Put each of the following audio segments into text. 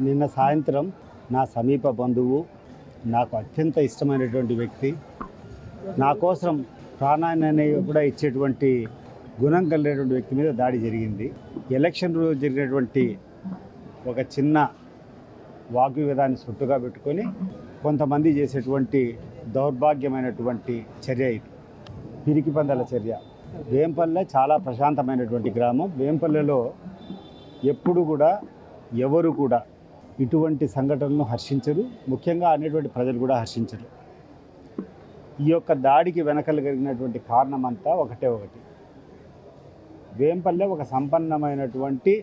నిన్న సాయంత్రం నా సమీప బంధువు నాకు అత్యంత ఇష్టమైనటువంటి వ్యక్తి నా కోసం ప్రాణాన్ని కూడా ఇచ్చేటువంటి గుణం కలిగినటువంటి వ్యక్తి మీద దాడి జరిగింది. ఎలక్షన్ రోజు జరిగినటువంటి ఒక చిన్న వాగ్వివాదాన్ని సుట్టుగా పెట్టుకొని కొంతమంది చేసేటువంటి దౌర్భాగ్యమైనటువంటి చర్య ఇది. పిరికి పందల చర్య. వేంపల్లె చాలా ప్రశాంతమైనటువంటి గ్రామం. వేంపల్లెలో ఎప్పుడు కూడా ఎవరు కూడా ఇటువంటి సంఘటనలను హర్షించరు. ముఖ్యంగా అనేటువంటి ప్రజలు కూడా హర్షించరు. ఈ యొక్క దాడికి వెనకలు కలిగినటువంటి కారణం అంతా ఒకటే ఒకటి. వేంపల్లె ఒక సంపన్నమైనటువంటి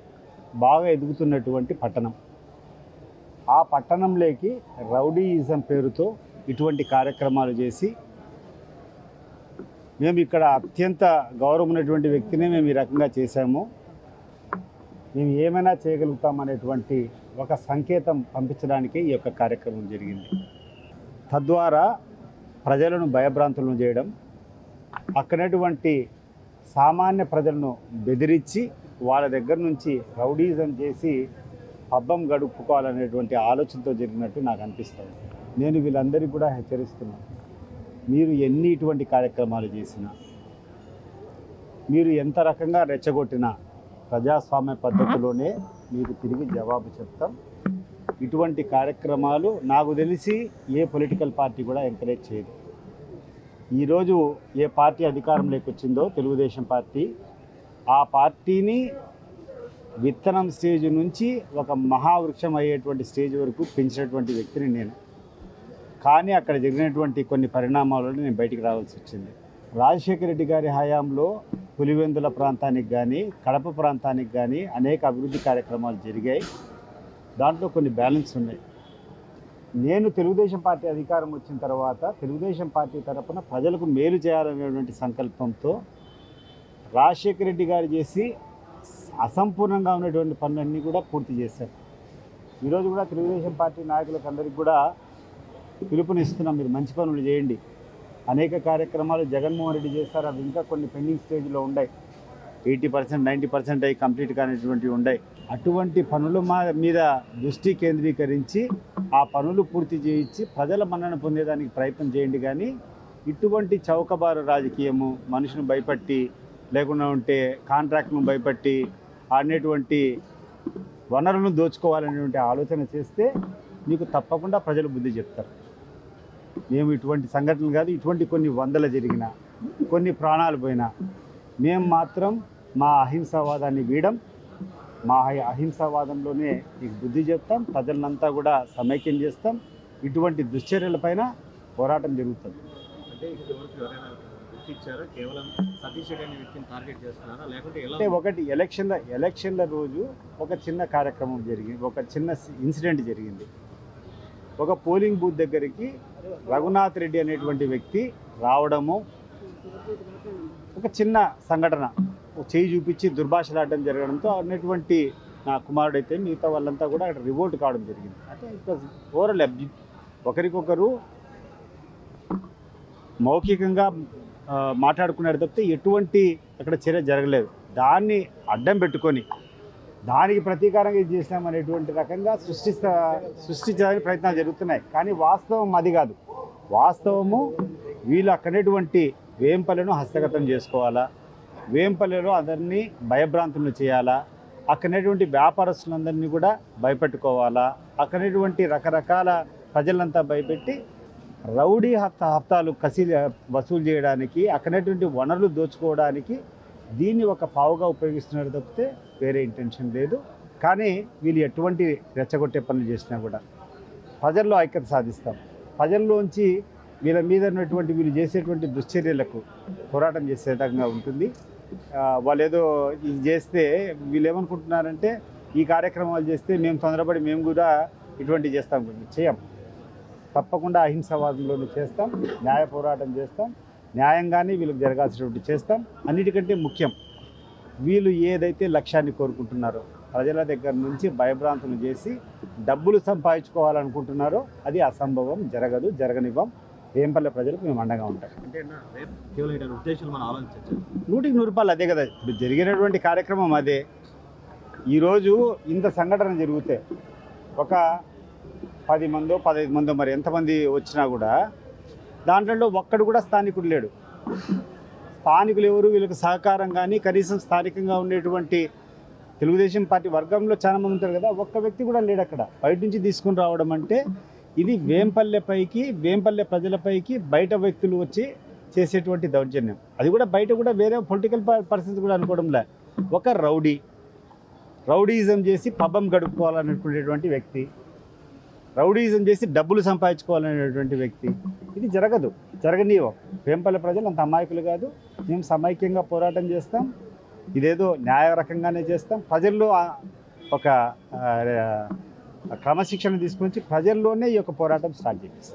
బాగా ఎదుగుతున్నటువంటి పట్టణం. ఆ పట్టణంలోకి రౌడీయిజం పేరుతో ఇటువంటి కార్యక్రమాలు చేసి మేము ఇక్కడ అత్యంత గౌరవం ఉన్నటువంటి వ్యక్తినే మేము ఈ రకంగా చేశాము. మేము ఏమైనా చేయగలుగుతామనేటువంటి ఒక సంకేతం పంపించడానికి ఈ యొక్క కార్యక్రమం జరిగింది. తద్వారా ప్రజలను భయభ్రాంతులను చేయడం అక్కడటువంటి సామాన్య ప్రజలను బెదిరించి వాళ్ళ దగ్గర నుంచి రౌడీజం చేసి పబ్బం గడుపుకోవాలనేటువంటి ఆలోచనతో జరిగినట్టు నాకు అనిపిస్తుంది. నేను వీళ్ళందరికీ కూడా హెచ్చరిస్తున్నాను. మీరు ఎన్ని ఇటువంటి కార్యక్రమాలు చేసినా మీరు ఎంత రకంగా రెచ్చగొట్టినా ప్రజాస్వామ్య పద్ధతిలోనే మీకు తిరిగి జవాబు చెప్తాం. ఇటువంటి కార్యక్రమాలు నాకు తెలిసి ఏ పొలిటికల్ పార్టీ కూడా ఎంకరేజ్ చేయదు. ఈరోజు ఏ పార్టీ అధికారంలోకి వచ్చిందో తెలుగుదేశం పార్టీ ఆ పార్టీని విత్తనం స్టేజ్ నుంచి ఒక మహావృక్షం అయ్యేటువంటి స్టేజ్ వరకు పెంచినటువంటి వ్యక్తిని నేను. కానీ అక్కడ జరిగినటువంటి కొన్ని పరిణామాలలో నేను బయటికి రావాల్సి వచ్చింది. రాజశేఖర రెడ్డి గారి హయాంలో పులివెందుల ప్రాంతానికి కానీ కడప ప్రాంతానికి కానీ అనేక అభివృద్ధి కార్యక్రమాలు జరిగాయి. దాంట్లో కొన్ని బ్యాలెన్స్ ఉన్నాయి. నేను తెలుగుదేశం పార్టీ అధికారం వచ్చిన తర్వాత తెలుగుదేశం పార్టీ తరపున ప్రజలకు మేలు చేయాలనేటువంటి సంకల్పంతో రాజశేఖర రెడ్డి గారు చేసి అసంపూర్ణంగా ఉన్నటువంటి పనులన్నీ కూడా పూర్తి చేశారు. ఈరోజు కూడా తెలుగుదేశం పార్టీ నాయకులకు అందరికీ కూడా పిలుపునిస్తున్నాం. మీరు మంచి పనులు చేయండి. అనేక కార్యక్రమాలు జగన్మోహన్ రెడ్డి చేశారు. అవి ఇంకా కొన్ని పెండింగ్ స్టేజ్లో ఉన్నాయి. ఎయిటీ పర్సెంట్ నైంటీ పర్సెంట్ అయి కంప్లీట్ కానిటువంటివి ఉన్నాయి. అటువంటి పనుల మా మీద దృష్టి కేంద్రీకరించి ఆ పనులు పూర్తి చేయించి ప్రజల మన్నన పొందేదానికి ప్రయత్నం చేయండి కానీ ఇటువంటి చౌకబారు రాజకీయము మనిషిని భయపట్టి లేకుండా ఉంటే కాంట్రాక్ట్ను భయపట్టి ఆడినటువంటి వనరులను దోచుకోవాలనేటువంటి ఆలోచన చేస్తే మీకు తప్పకుండా ప్రజలు బుద్ధి చెప్తారు. మేము ఇటువంటి సంఘటనలు కాదు ఇటువంటి కొన్ని వందల జరిగిన కొన్ని ప్రాణాలు పోయినా మేము మాత్రం మా అహింసావాదాన్ని వీడం మా అహి- అహింసావాదంలోనే మీకు బుద్ధి చెప్తాం ప్రజలంతా కూడా సమైక్యం చేస్తాం ఇటువంటి దుశ్చర్యలపైన పోరాటం జరుగుతుంది. అంటే ఒకటి ఎలక్షన్ల ఎలక్షన్ల రోజు ఒక చిన్న కార్యక్రమం జరిగింది ఒక చిన్న ఇన్సిడెంట్ జరిగింది. ఒక పోలింగ్ బూత్ దగ్గరికి రఘునాథ్ రెడ్డి అనేటువంటి వ్యక్తి రావడము ఒక చిన్న సంఘటన. చేయి చూపించి దుర్భాషలాడడం జరగడంతో అన్నటువంటి నా కుమారుడైతే మిగతా వాళ్ళంతా కూడా అక్కడ రివోల్ట్ కావడం జరిగింది. అంటే ఇట్ వాజ్ ఒకరికొకరు మౌఖికంగా ఆ, మాట్లాడుకున్నారు తప్పితే ఎటువంటి అక్కడ చర్య జరగలేదు. దాన్ని అడ్డం పెట్టుకొని దానికి ప్రతీకారంగా ఇది చేసినామనేటువంటి రకంగా సృష్టిస్తా సృష్టించడానికి ప్రయత్నాలు జరుగుతున్నాయి. కానీ వాస్తవం అది కాదు. వాస్తవము వీళ్ళు అక్కడటువంటి వేంపల్లెను హస్తగతం చేసుకోవాలా? వేంపల్లెలో అందరినీ భయభ్రాంతులను చేయాలా? అక్కడటువంటి వ్యాపారస్తులందరినీ కూడా భయపెట్టుకోవాలా? అక్కడటువంటి రకరకాల ప్రజలంతా భయపెట్టి రౌడీ హత్త హప్తాలు కసి వసూలు చేయడానికి అక్కడటువంటి వనరులు దోచుకోవడానికి దీన్ని ఒక పావుగా ఉపయోగిస్తున్నారు తప్పితే వేరే ఇంటెన్షన్ లేదు. కానీ వీళ్ళు ఎటువంటి రెచ్చగొట్టే పనులు చేసినా కూడా ప్రజల్లో ఐక్యత సాధిస్తాం. ప్రజల్లోంచి వీళ్ళ మీద ఉన్నటువంటి వీళ్ళు చేసేటువంటి దుశ్చర్యలకు పోరాటం చేసే విధంగా ఉంటుంది. వాళ్ళు ఏదో ఇది చేస్తే వీళ్ళు ఏమనుకుంటున్నారంటే ఈ కార్యక్రమాలు చేస్తే మేము తొందరపడి మేము కూడా ఇటువంటివి చేస్తాం. చేయం తప్పకుండా అహింసావాదంలోనే చేస్తాం. న్యాయ పోరాటం చేస్తాం. న్యాయంగానే వీళ్ళకి జరగాల్సినటువంటి చేస్తాం. అన్నిటికంటే ముఖ్యం వీళ్ళు ఏదైతే లక్ష్యాన్ని కోరుకుంటున్నారో ప్రజల దగ్గర నుంచి భయభ్రాంతులు చేసి డబ్బులు సంపాదించుకోవాలనుకుంటున్నారో అది అసంభవం జరగదు జరగనివ్వం. వేంపల్లె ప్రజలకు మేము అండగా ఉంటాం. నూటికి నూరు రూపాయలు అదే కదా. ఇప్పుడు జరిగినటువంటి కార్యక్రమం అదే. ఈరోజు ఇంత సంఘటన జరిగితే ఒక పది మందో పదహైదు మందో మరి ఎంతమంది వచ్చినా కూడా దాంట్లో ఒక్కడు కూడా స్థానికుడు లేడు. స్థానికులు ఎవరు? వీళ్ళకి సహకారం కానీ కనీసం స్థానికంగా ఉండేటువంటి తెలుగుదేశం పార్టీ వర్గంలో చాలా మంది ఉంటారు కదా ఒక్క వ్యక్తి కూడా లేడు అక్కడ. బయట నుంచి తీసుకుని రావడం అంటే ఇది వేంపల్లెపైకి వేంపల్లె ప్రజలపైకి బయట వ్యక్తులు వచ్చి చేసేటువంటి దౌర్జన్యం. అది కూడా బయట కూడా వేరే పొలిటికల్ పరిస్థితి కూడా అనుకోవడంలే ఒక రౌడీ రౌడీయిజం చేసి పబ్బం గడుపుకోవాలనుకునేటువంటి వ్యక్తి రౌడీజం చేసి డబ్బులు సంపాదించుకోవాలనేటువంటి వ్యక్తి. ఇది జరగదు. జరగనీయం వేంపల్లె ప్రజలు అంత అమాయకులు కాదు. మేము సమైక్యంగా పోరాటం చేస్తాం. ఇదేదో న్యాయ రకంగానే చేస్తాం. ప్రజల్లో ఒక క్రమశిక్షణ తీసుకొచ్చి ప్రజల్లోనే ఈ యొక్క పోరాటం స్టార్ట్ చేపిస్తాం.